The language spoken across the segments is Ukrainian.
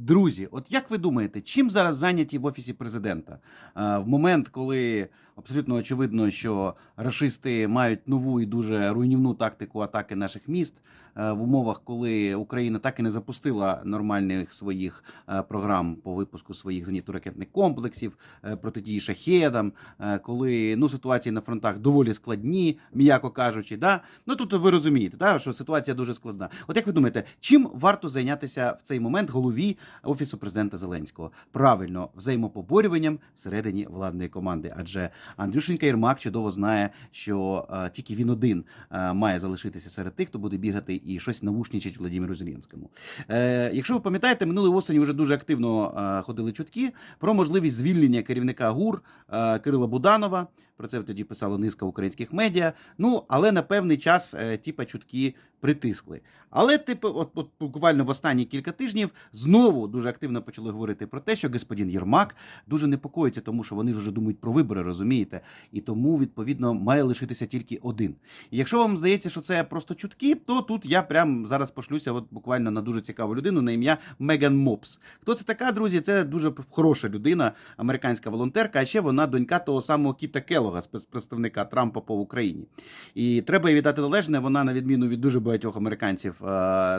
Друзі, от як ви думаєте, чим зараз зайняті в офісі президента? В момент, коли абсолютно очевидно, що рашисти мають нову і дуже руйнівну тактику атаки наших міст е, в умовах, коли Україна так і не запустила нормальних своїх е, програм по випуску своїх зенітно-ракетних комплексів е, протидії шахедам, коли ну ситуації на фронтах доволі складні, м'яко кажучи, да ну тут ви розумієте, да, що ситуація дуже складна. От як ви думаєте, чим варто зайнятися в цей момент голові офісу президента Зеленського? Правильно, взаємопоборюванням всередині владної команди. Адже Андрюшенька Єрмак чудово знає, що е, тільки він один е, має залишитися серед тих, хто буде бігати і щось навушнічить Владимиру Зеленському. Е, якщо ви пам'ятаєте, минулої осені вже дуже активно ходили чутки про можливість звільнення керівника ГУР Кирила Буданова. Про це тоді писала низка українських медіа. Ну, але на певний час е, тіпа чутки притискли. Але, типу, от, от буквально в останні кілька тижнів знову дуже активно почали говорити про те, що господин Єрмак дуже непокоїться, тому що вони ж вже думають про вибори, розумієте? І тому, відповідно, має лишитися тільки один. І якщо вам здається, що це просто чутки, то тут я прям зараз пошлюся от буквально на дуже цікаву людину на ім'я Меган Мопс. Хто це така, друзі? Це дуже хороша людина, американська волонтерка, а ще вона донька того самого Кіта Келога, спецпредставника Трампа по Україні. І треба їй віддати належне, вона, на відміну від дуже багатьох американців, е,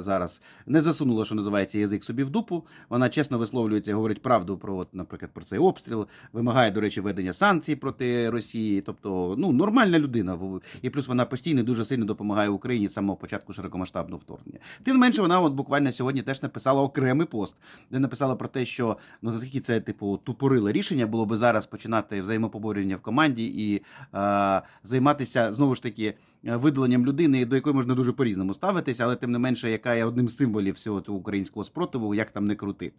зараз не засунула, що називається язик собі в дупу. Вона чесно висловлюється, говорить правду про, наприклад, про цей обстріл, вимагає, до речі, ведення санкцій проти Росії. Тобто, ну, нормальна людина. І плюс вона постійно дуже сильно допомагає Україні з самого початку широкомасштабного вторгнення. Тим не менше, вона от буквально сьогодні теж написала окремий пост, де написала про те, що ну наскільки це типу тупориле рішення було би зараз починати взаємопоборювання в команді і е, займатися знову ж таки видаленням людини, до якої можна дуже по-різному ставитися, але тим не менше, яка є одним з символів всього цього українського спротиву, як там не крути.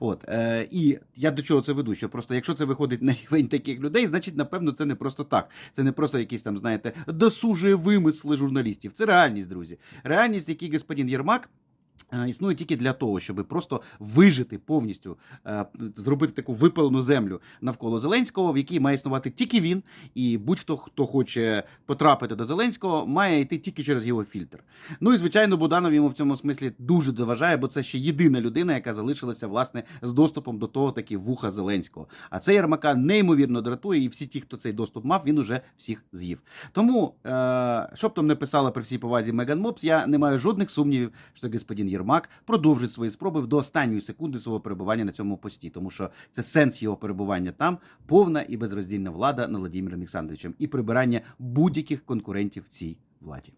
От е, і я до чого це веду? Що просто якщо це виходить на рівень таких людей, значить, напевно, це не просто так. Це не просто якісь там, знаєте, досужі вимисли журналістів. Це реальність, друзі. Реальність, який господин Єрмак. Е, Існує тільки для того, щоб просто вижити повністю, е, зробити таку випалену землю навколо Зеленського, в якій має існувати тільки він, і будь-хто, хто хоче потрапити до Зеленського, має йти тільки через його фільтр. Ну і звичайно, Буданов йому в цьому смислі дуже доважає, бо це ще єдина людина, яка залишилася власне з доступом до того таки вуха Зеленського. А це Ярмака неймовірно дратує, і всі ті, хто цей доступ мав, він уже всіх з'їв. Тому, е, що б там не писала при всій повазі Меган Мопс, я не маю жодних сумнівів, що господин Єрмак продовжить свої спроби до останньої секунди свого перебування на цьому пості, тому що це сенс його перебування там, повна і безроздільна влада над Володимиром Олександровичем і прибирання будь-яких конкурентів в цій владі.